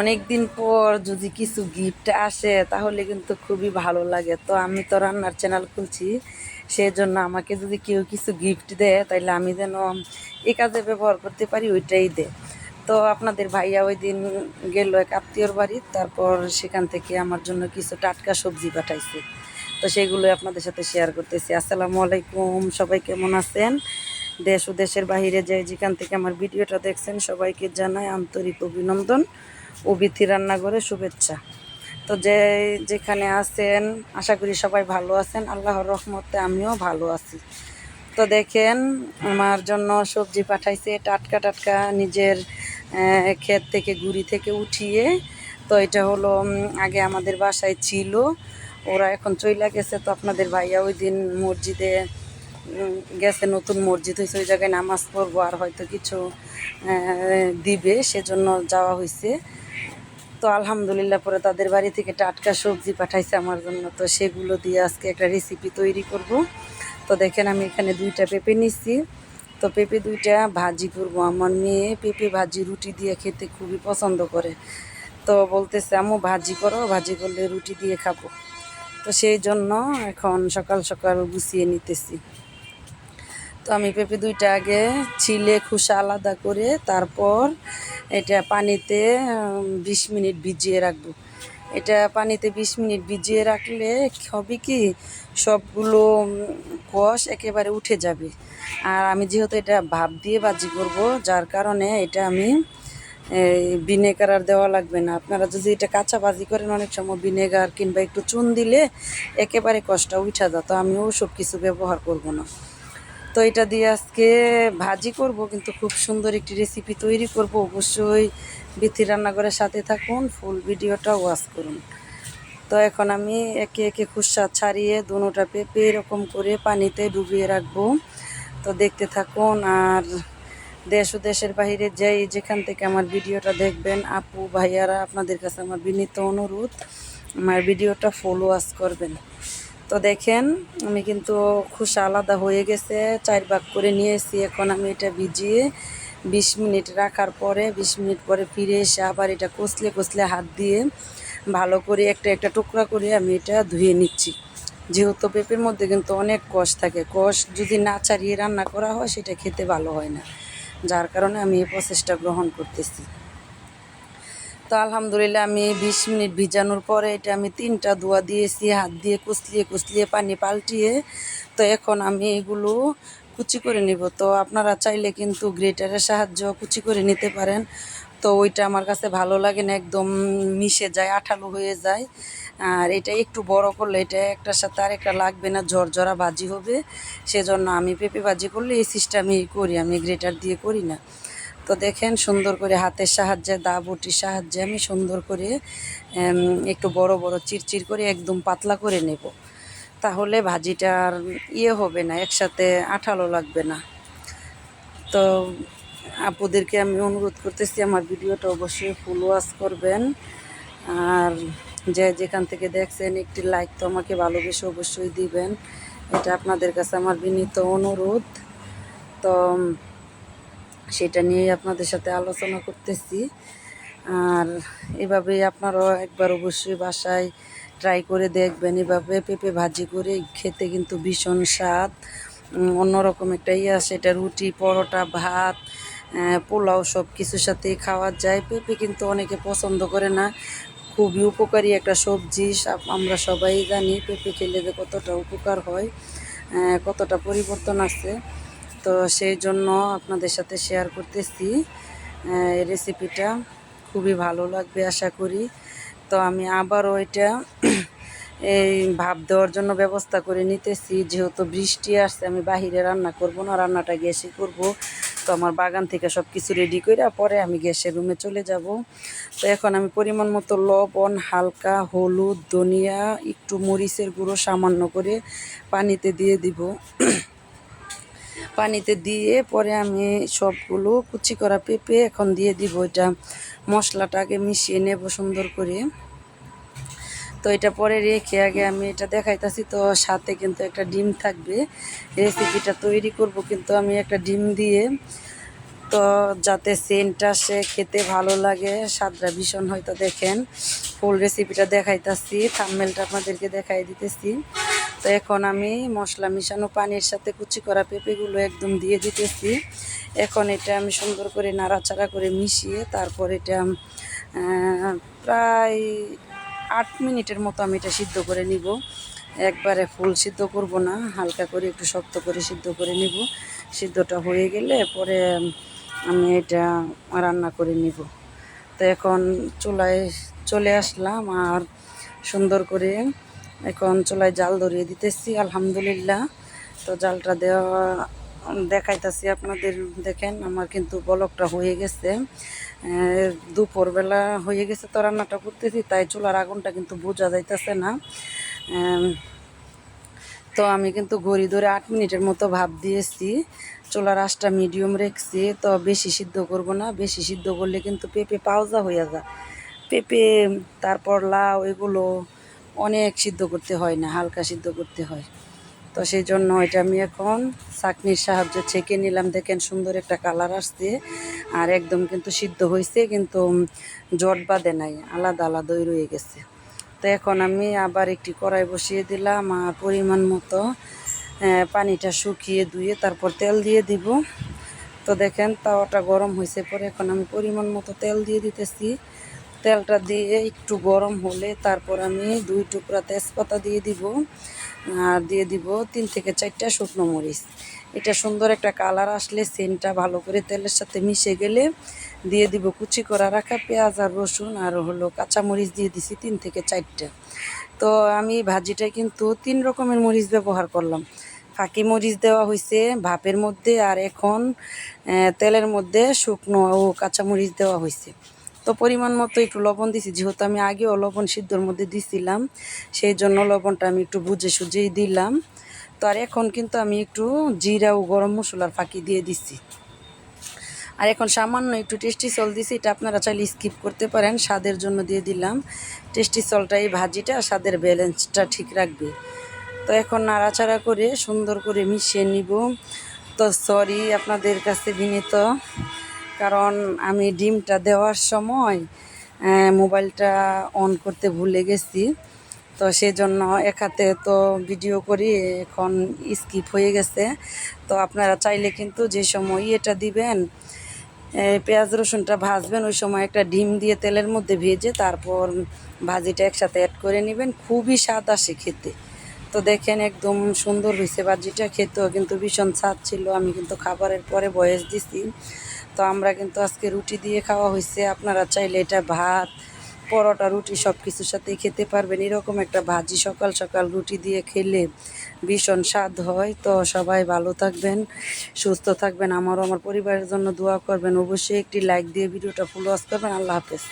অনেক দিন পর যদি কিছু গিফট আসে, তাহলে কিন্তু খুবই ভালো লাগে। তো আমি তো রান্নার চ্যানেল খুলছি সেই জন্য আমাকে যদি কেউ কিছু গিফট দেয় তাহলে আমি যেন এই কাজে ব্যবহার করতে পারি, ওইটাই দে। তো আপনাদের ভাইয়া ওই দিন গেল এক আত্মীয়র বাড়ি, তারপর সেখান থেকে আমার জন্য কিছু টাটকা সবজি পাঠাইছে। তো সেগুলো আপনাদের সাথে শেয়ার করতেছি। আসসালামু আলাইকুম, সবাই কেমন আছেন? দেশ ও দেশের বাহিরে যে যেখান থেকে আমার ভিডিওটা দেখছেন, সবাইকে জানাই আন্তরিক অভিনন্দন। ও বিথি রান্নাঘরে শুভেচ্ছা। তো যে, যেখানে আছেন, আশা করি সবাই ভালো আছেন। আল্লাহর রহমতে আমিও ভালো আছি। তো দেখেন, আমার জন্য সবজি পাঠাইছে টাটকা টাটকা নিজের ক্ষেত থেকে, গুড়ি থেকে উঠিয়ে। তো এটা হলো আগে আমাদের বাসায় ছিল। ওরা এখন চইলা গেছে। তো আপনাদের ভাইয়া ওই দিন মসজিদে গেছে নতুন মসজিদ হয়েছে ওই জায়গায় নামাজ পড়ব আর হয়তো কিছু দিবে। সেজন্য যাওয়া হয়েছে তো আলহামদুলিল্লাহ পরে তাদের বাড়ি থেকে টাটকা সবজি পাঠাইছে আমার জন্য। তো সেগুলো দিয়ে আজকে একটা রেসিপি তৈরি করব। তো দেখেন আমি এখানে দুইটা পেঁপে নিচ্ছি। তো পেঁপে দুইটা ভাজি করব। আমার মেয়ে পেঁপে ভাজি রুটি দিয়ে খেতে খুবই পছন্দ করে। তো বলতেছে, আম্মু, ভাজি করো, ভাজি করলে রুটি দিয়ে খাব। তো সেই জন্য এখন সকাল সকাল গুছিয়ে নিতেছি। তো আমি পেঁপে দুইটা আগে ছিলে খোসা আলাদা করে তারপর এটা পানিতে বিশ মিনিট ভিজিয়ে রাখব। এটা পানিতে বিশ মিনিট ভিজিয়ে রাখলে হবে কি, সবগুলো কষ একেবারে উঠে যাবে। আর আমি যেহেতু এটা ভাপ দিয়ে বাজি করব, যার কারণে এটা আমি ভিনেগার আর দেওয়া লাগবে না। আপনারা যদি এটা কাঁচা বাজি করেন, অনেক সময় ভিনেগার কিংবা একটু চুন দিলে একেবারে কষ্টটা উঠা যায়। তো আমি ওসব কিছু ব্যবহার করব না। তো এটা দিয়ে আজকে ভাজি করব, কিন্তু খুব সুন্দর একটি রেসিপি তৈরি করব। অবশ্যই বিথি রান্নাঘরের সাথে থাকুন ফুল ভিডিওটা ওয়াচ করুন। তো এখন আমি একে একে খুসা ছাড়িয়ে দুটা পেঁপে এরকম করে পানিতে ডুবিয়ে রাখব। তো দেখতে থাকুন, আর দেশ ও দেশের বাইরে যাই যেখান থেকে আমার ভিডিওটা দেখবেন, আপু, ভাইয়ারা, আপনাদের কাছে আমার বিনীত অনুরোধ, আমার ভিডিওটা ফলো ওয়াচ করবেন। তো দেখেন, আমি কিন্তু খুশা আলাদা হয়ে গেছে। চার ভাগ করে নিয়েছি, এখন আমি এটা ভিজিয়ে বিশ মিনিট রাখার পরে, বিশ মিনিট পরে ফিরে এসে আবার এটা কষলে কষলে হাত দিয়ে ভালো করে একটা একটা টুকরা করে আমি এটা ধুয়ে নিচ্ছি। যেহেতু পেঁপের মধ্যে কিন্তু অনেক কষ থাকে, কষ যদি না ছাড়িয়ে রান্না করা হয়, সেটা খেতে ভালো হয় না। যার কারণে আমি এই প্রসেসটা গ্রহণ করতেছি। তো আলহামদুলিল্লাহ আমি বিশ মিনিট ভিজানোর পরে এটা আমি তিনটা ধোয়া দিয়েছি, হাত দিয়ে কুচলিয়ে কুচলিয়ে পানি পাল্টিয়ে। তো এখন আমি এগুলো কুচি করে নিব। তো আপনারা চাইলে কিন্তু গ্রেটারের সাহায্য কুচি করে নিতে পারেন। তো ওইটা আমার কাছে ভালো লাগে না, একদম মিশে যায়, আঠালো হয়ে যায়। আর এটা একটু বড় করলে এটা একটার সাথে আরেকটা লাগবে না, ঝরঝরা ভাজি হবে। সেজন্য আমি পেঁপে ভাজি করলে এই সিস্টেমই করি, আমি গ্রেটার দিয়ে করি না। তো দেখেন সুন্দর করে হাতের সাহায্যে দা বটির সাহায্যে আমি সুন্দর করে একটু বড় বড় চিরচির করে একদম পাতলা করে নেব। তাহলে ভাজিটা আর ইয়ে হবে না, একসাথে আঠালো লাগবে না। তো আপুদেরকে আমি অনুরোধ করতেছি, আমার ভিডিওটা অবশ্যই ফুল ওয়াচ করবেন। আর যে যেখান থেকে দেখছেন, একটি লাইক তো আমাকে ভালোবেসে অবশ্যই দিবেন। এটা আপনাদের কাছে আমার বিনীত অনুরোধ। তো সেটা নিয়েই আপনাদের সাথে আলোচনা করতেছি। আর এভাবে আপনারাও একবার অবশ্যই বাসায় ট্রাই করে দেখবেন। এভাবে পেঁপে ভাজি করে খেতে কিন্তু ভীষণ স্বাদ। অন্যরকম একটা ইয়ে আছে, এটা রুটি, পরোটা, ভাত পোলাও সব কিছুর সাথেই খাওয়া যায়। পেঁপে কিন্তু অনেকে পছন্দ করে না। খুবই উপকারী একটা সবজি আমরা সবাই জানি পেঁপে খেলে যে কতটা উপকার হয় কতটা পরিবর্তন আছে তো সেই জন্য আপনাদের সাথে শেয়ার করতেছি এই রেসিপিটা খুবই ভালো লাগবে, আশা করি। তো আমি আবারও এটা এই ভাব দেওয়ার জন্য ব্যবস্থা করে নিতেছি। যেহেতু বৃষ্টি আসছে, আমি বাহিরে রান্না করব না, রান্নাটা গ্যাসে করব। তো আমার বাগান থেকে সব কিছু রেডি করে পরে আমি গ্যাসের রুমে চলে যাব। তো এখন আমি পরিমাণ মতো লবণ, হালকা হলুদ, ধনিয়া, একটু মরিচের গুঁড়ো সামান্য করে পানিতে দিয়ে দিব। পানিতে দিয়ে পরে আমি সবগুলো কুচি করা পেঁপে এখন দিয়ে দিব এটা মশলাটা আগে মিশিয়ে নেব সুন্দর করে। তো এটা পরে রেখে আগে আমি এটা দেখাইতাছি, তো সাথে কিন্তু একটা ডিম থাকবে। রেসিপিটা তৈরি করব কিন্তু আমি একটা ডিম দিয়ে। তো যাতে সেন্টটা সে খেতে ভালো লাগে, স্বাদটা ভীষণ হয়তো দেখেন। ফুল রেসিপিটা দেখাইতাছি থাম্মেলটা আপনাদেরকে দেখাই দিতেছি। তো এখন আমি মশলা মিশানো পানির সাথে কুচি করা পেঁপেগুলো একদম দিয়ে দিতেছি। এখন এটা আমি সুন্দর করে নাড়াচাড়া করে মিশিয়ে তারপর এটা প্রায় আট মিনিটের মতো আমি এটা সিদ্ধ করে নিব। একবারে ফুল সিদ্ধ করব না, হালকা করে একটু শক্ত করে সিদ্ধ করে নিব। সিদ্ধটা হয়ে গেলে পরে আমি এটা রান্না করে নিব। তো এখন চুলায় চলে আসলাম আর সুন্দর করে এখন চুলায় জাল ধরিয়ে দিতেছি, আলহামদুলিল্লাহ। তো জালটা দেওয়া, দেখাইতাছি আপনাদের, দেখেন আমার কিন্তু বলকটা হয়ে গেছে। দুপুরবেলা হয়ে গেছে তো রান্নাটা করতেছি, তাই চুলার আগুনটা কিন্তু বোঝা যাইতেছে না। তো আমি কিন্তু ঘড়ি ধরে আট মিনিটের মতো ভাব দিয়েছি। চুলার আঁচটা মিডিয়াম রেখেছি, তো বেশি সিদ্ধ করব না, বেশি সিদ্ধ করলে কিন্তু পেঁপে পাওজা হয়ে যায়। পেঁপে, তারপর লাউ, এগুলো অনেক সিদ্ধ করতে হয় না, হালকা সিদ্ধ করতে হয়। তো সেই জন্য এটা আমি এখন চাকনির সাহায্যে ছেঁকে নিলাম। দেখেন সুন্দর একটা কালার আসছে আর একদম কিন্তু সিদ্ধ হয়েছে কিন্তু জট বাঁধে নাই, আলাদা আলাদাই রয়ে গেছে। তো এখন আমি আবার একটি কড়াই বসিয়ে দিলাম আর পরিমাণ মতো পানিটা শুকিয়ে ধুয়ে তারপর তেল দিয়ে দিব। তো দেখেন তাওয়াটা গরম হয়েছে পরে এখন আমি পরিমাণ মতো তেল দিয়ে দিতেছি। তেলটা দিয়ে একটু গরম হলে তারপর আমি দুই টুকরা তেজপাতা দিয়ে দিব, আর দিয়ে দিব তিন থেকে চারটা শুকনো মরিচ। এটা সুন্দর একটা কালার আসলে সেন্টটা ভালো করে তেলের সাথে মিশে গেলে দিয়ে দিব কুচি করা রাখা পেঁয়াজ আর রসুন, আর হলো কাঁচামরিচ দিয়ে দিছি তিন থেকে চারটা। তো আমি ভাজিটায় কিন্তু তিন রকমের মরিচ ব্যবহার করলাম। ফাঁকি মরিচ দেওয়া হয়েছে ভাপের মধ্যে, আর এখন তেলের মধ্যে শুকনো ও কাঁচামরিচ দেওয়া হয়েছে তো পরিমাণ মতো একটু লবণ দিছি, যেহেতু আমি আগেও লবণ সিদ্ধর মধ্যে দিছিলাম, সেই জন্য লবণটা আমি একটু বুঝে সুঝেই দিলাম। তো আর এখন কিন্তু আমি একটু জিরা ও গরম মশলার ফাঁকি দিয়ে দিছি। আর এখন সামান্য একটু টেস্টি সল দিছি, এটা আপনারা চাইলে স্কিপ করতে পারেন, স্বাদের জন্য দিয়ে দিলাম। টেস্টি সলটা এই ভাজিটা, স্বাদের ব্যালেন্সটা ঠিক রাখবে। তো এখন নাড়াচাড়া করে সুন্দর করে মিশিয়ে নিব। তো সরি আপনাদের কাছে বিনীত। কারণ আমি ডিমটা দেওয়ার সময় মোবাইলটা অন করতে ভুলে গেছি। তো সেই জন্য এক হাতে তো ভিডিও করি, এখন স্কিপ হয়ে গেছে। তো আপনারা চাইলে কিন্তু যে সময় এটা দিবেন পেঁয়াজ রসুনটা ভাজবেন, ওই সময় একটা ডিম দিয়ে তেলের মধ্যে ভেজে তারপর ভাজিটা একসাথে অ্যাড করে নেবেন। খুবই স্বাদ আসে খেতে। তো দেখেন একদম সুন্দর হয়েছে ভাজিটা। খেতেও কিন্তু ভীষণ স্বাদ ছিল। আমি কিন্তু খাবারের পরে বয়স দিছি। তো আমরা কিন্তু আজকে রুটি দিয়ে খাওয়া হয়েছে। আপনারা চাইলে এটা ভাত, পরোটা, রুটি সব কিছুর সাথেই খেতে পারবেন। এরকম একটা ভাজি সকাল সকাল রুটি দিয়ে খেলে ভীষণ স্বাদ হয়। তো সবাই ভালো থাকবেন, সুস্থ থাকবেন। আমারও আমার পরিবারের জন্য দোয়া করবেন। অবশ্যই একটি লাইক দিয়ে ভিডিওটা ফুল ওয়াশ করবেন। আল্লাহ হাফেজ।